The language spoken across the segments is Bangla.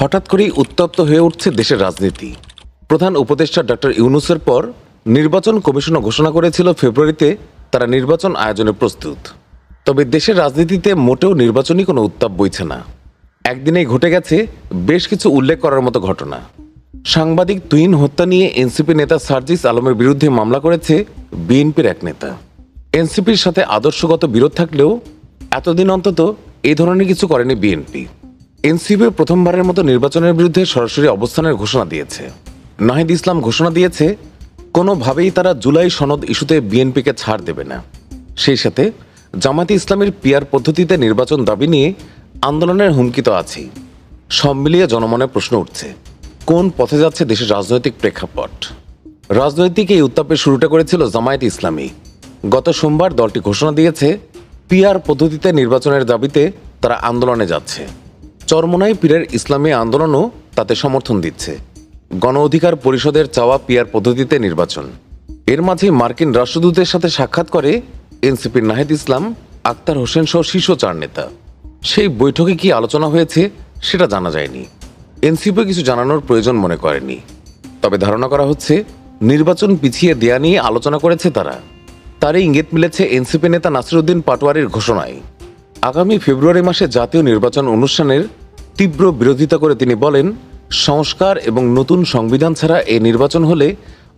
হঠাৎ করেই উত্তপ্ত হয়ে উঠছে দেশের রাজনীতি। প্রধান উপদেষ্টা ডক্টর ইউনুসের পর নির্বাচন কমিশনও ঘোষণা করেছিল ফেব্রুয়ারিতে তারা নির্বাচন আয়োজনে প্রস্তুত। তবে দেশের রাজনীতিতে মোটেও নির্বাচনী কোনো উত্তাপ বইছে না। একদিনেই ঘটে গেছে বেশ কিছু উল্লেখ করার মতো ঘটনা। সাংবাদিক তুইন হত্যা নিয়ে এনসিপি নেতা সার্জিস আলমের বিরুদ্ধে মামলা করেছে বিএনপির এক নেতা। এনসিপির সাথে আদর্শগত বিরোধ থাকলেও এতদিন অন্তত এই ধরনের কিছু করেনি বিএনপি। এনসিপি প্রথমবারের মতো নির্বাচনের বিরুদ্ধে সরাসরি অবস্থানের ঘোষণা দিয়েছে। নাহিদ ইসলাম ঘোষণা দিয়েছে, কোনোভাবেই তারা জুলাই সনদ ইস্যুতে বিএনপিকে ছাড় দেবে না। সেই সাথে জামাতে ইসলামের পিয়ার পদ্ধতিতে নির্বাচন দাবি নিয়ে আন্দোলনের হুমকি তো আছেই। সব মিলিয়ে জনমনে প্রশ্ন উঠছে, কোন পথে যাচ্ছে দেশের রাজনৈতিক প্রেক্ষাপট? রাজনৈতিক এই উত্তাপের শুরুটা করেছিল জামায়াত ইসলামী। গত সোমবার দলটি ঘোষণা দিয়েছে পিয়ার পদ্ধতিতে নির্বাচনের দাবিতে তারা আন্দোলনে যাচ্ছে। চরমোনাই পীরের ইসলামী আন্দোলনও তাতে সমর্থন দিচ্ছে। গণ অধিকার পরিষদের চাওয়া পিয়ার পদ্ধতিতে নির্বাচন। এর মাঝে মার্কিন রাষ্ট্রদূতের সাথে সাক্ষাৎ করে এনসিপির নাহিদ ইসলাম, আক্তার হোসেন সহ শীর্ষ চার নেতা। সেই বৈঠকে কি আলোচনা হয়েছে সেটা জানা যায়নি। এনসিপি কিছু জানানোর প্রয়োজন মনে করেনি। তবে ধারণা করা হচ্ছে, নির্বাচন পিছিয়ে দেয়া নিয়ে আলোচনা করেছে তারা। তারই ইঙ্গিত মিলেছে এনসিপি নেতা নাসিরুদ্দিন পাটোয়ারির ঘোষণায়। আগামী ফেব্রুয়ারি মাসে জাতীয় নির্বাচন অনুষ্ঠানের তীব্র বিরোধিতা করে তিনি বলেন, সংস্কার এবং নতুন সংবিধান ছাড়া এই নির্বাচন হলে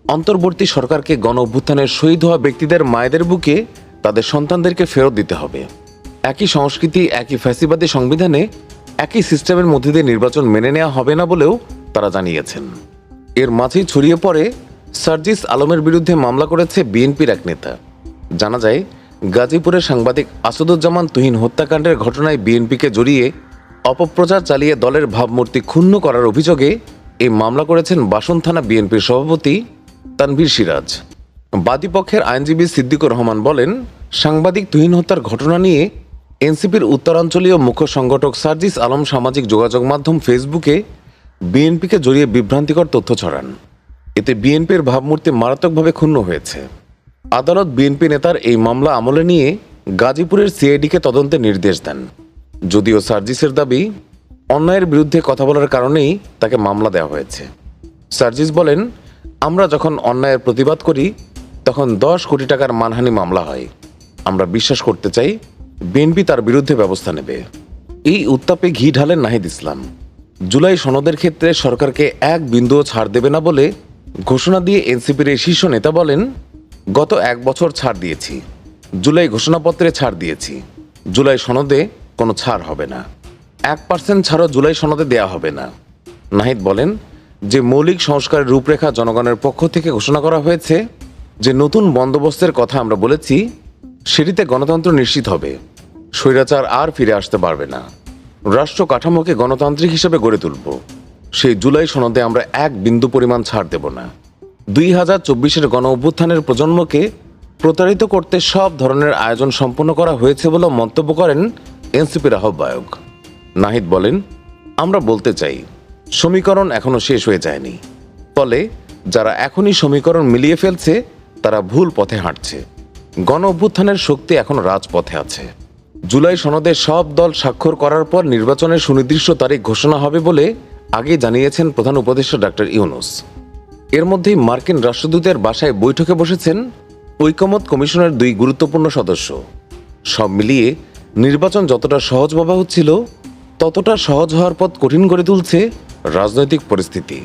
অন্তর্বর্তী সরকারকে গণ অভ্যুত্থানের শহীদ হওয়া ব্যক্তিদের মায়েদের বুকে তাদের সন্তানদেরকে ফেরত দিতে হবে। একই সংস্কৃতি, একই ফ্যাসিবাদী সংবিধানে একই সিস্টেমের মধ্যে দিয়ে নির্বাচন মেনে নেওয়া হবে না বলেও তারা জানিয়েছেন। এর মাঝেই ছড়িয়ে পড়ে সার্জিস আলমের বিরুদ্ধে মামলা করেছে বিএনপির এক নেতা। জানা যায়, গাজীপুরের সাংবাদিক আসাদুজ্জামান তুহিন হত্যাকাণ্ডের ঘটনায় বিএনপিকে জড়িয়ে অপপ্রচার চালিয়ে দলের ভাবমূর্তি ক্ষুণ্ণ করার অভিযোগে এই মামলা করেছেন বাসন থানা বিএনপির সভাপতি তানভীর সিরাজ। বাদীপক্ষের আইনজীবী সিদ্দিকুর রহমান বলেন, সাংবাদিক তুহিন হত্যার ঘটনা নিয়ে এনসিপির উত্তরাঞ্চলীয় মুখ্য সংগঠক সার্জিস আলম সামাজিক যোগাযোগ মাধ্যম ফেসবুকে বিএনপিকে জড়িয়ে বিভ্রান্তিকর তথ্য ছড়ান। এতে বিএনপির ভাবমূর্তি মারাত্মকভাবে ক্ষুণ্ণ হয়েছে। আদালত বিএনপি নেতার এই মামলা আমলে নিয়ে গাজীপুরের সিআইডিকে তদন্তের নির্দেশ দেন। যদিও সার্জিসের দাবি, অন্যায়ের বিরুদ্ধে কথা বলার কারণেই তাকে মামলা দেওয়া হয়েছে। সার্জিস বলেন, আমরা যখন অন্যায়ের প্রতিবাদ করি, তখন দশ কোটি টাকার মানহানি মামলা হয়। আমরা বিশ্বাস করতে চাই, বিএনপি তার বিরুদ্ধে ব্যবস্থা নেবে। এই উত্তাপে ঘি ঢালেন নাহিদ ইসলাম। জুলাই সনদের ক্ষেত্রে সরকারকে এক বিন্দুও ছাড় দেবে না বলে ঘোষণা দিয়ে এনসিপির এই শীর্ষ নেতা বলেন, গত এক বছর ছাড় দিয়েছি। জুলাই ঘোষণাপত্রে ছাড় দিয়েছি। জুলাই সনদে কোনো ছাড় হবে না। এক পার্সেন্ট ছাড়ও জুলাই সনদে দেয়া হবে না। নাহিদ বলেন, যে মৌলিক সংস্কারের রূপরেখা জনগণের পক্ষ থেকে ঘোষণা করা হয়েছে, যে নতুন বন্দোবস্তের কথা আমরা বলেছি, সেটিতে গণতন্ত্র নিশ্চিত হবে। স্বৈরাচার আর ফিরে আসতে পারবে না। রাষ্ট্র কাঠামোকে গণতান্ত্রিক হিসেবে গড়ে তুলব। সেই জুলাই সনদে আমরা এক বিন্দু পরিমাণ ছাড় দেব না। দুই হাজার চব্বিশের গণ অভ্যুত্থানের প্রজন্মকে প্রতারিত করতে সব ধরনের আয়োজন সম্পন্ন করা হয়েছে বলে মন্তব্য করেন এনসিপির আহ্বায়ক নাহিদ বলেন, আমরা বলতে চাই, সমীকরণ এখনও শেষ হয়ে যায়নি। ফলে যারা এখনই সমীকরণ মিলিয়ে ফেলছে, তারা ভুল পথে হাঁটছে। গণ অভ্যুত্থানের শক্তি এখন রাজপথে আছে। জুলাই সনদে সব দল স্বাক্ষর করার পর নির্বাচনের সুনির্দিষ্ট তারিখ ঘোষণা হবে বলে আগে জানিয়েছেন প্রধান উপদেষ্টা ডাক্তার ইউনুস। এর মধ্যেই মার্কিন রাষ্ট্রদূতের বাসায় বৈঠকে বসেছেন ঐকমত কমিশনের দুই গুরুত্বপূর্ণ সদস্য। সব মিলিয়ে নির্বাচন যতটা সহজ ভাবা হচ্ছিল ততটা সহজ হওয়ার পথ কঠিন করে তুলছে রাজনৈতিক পরিস্থিতি।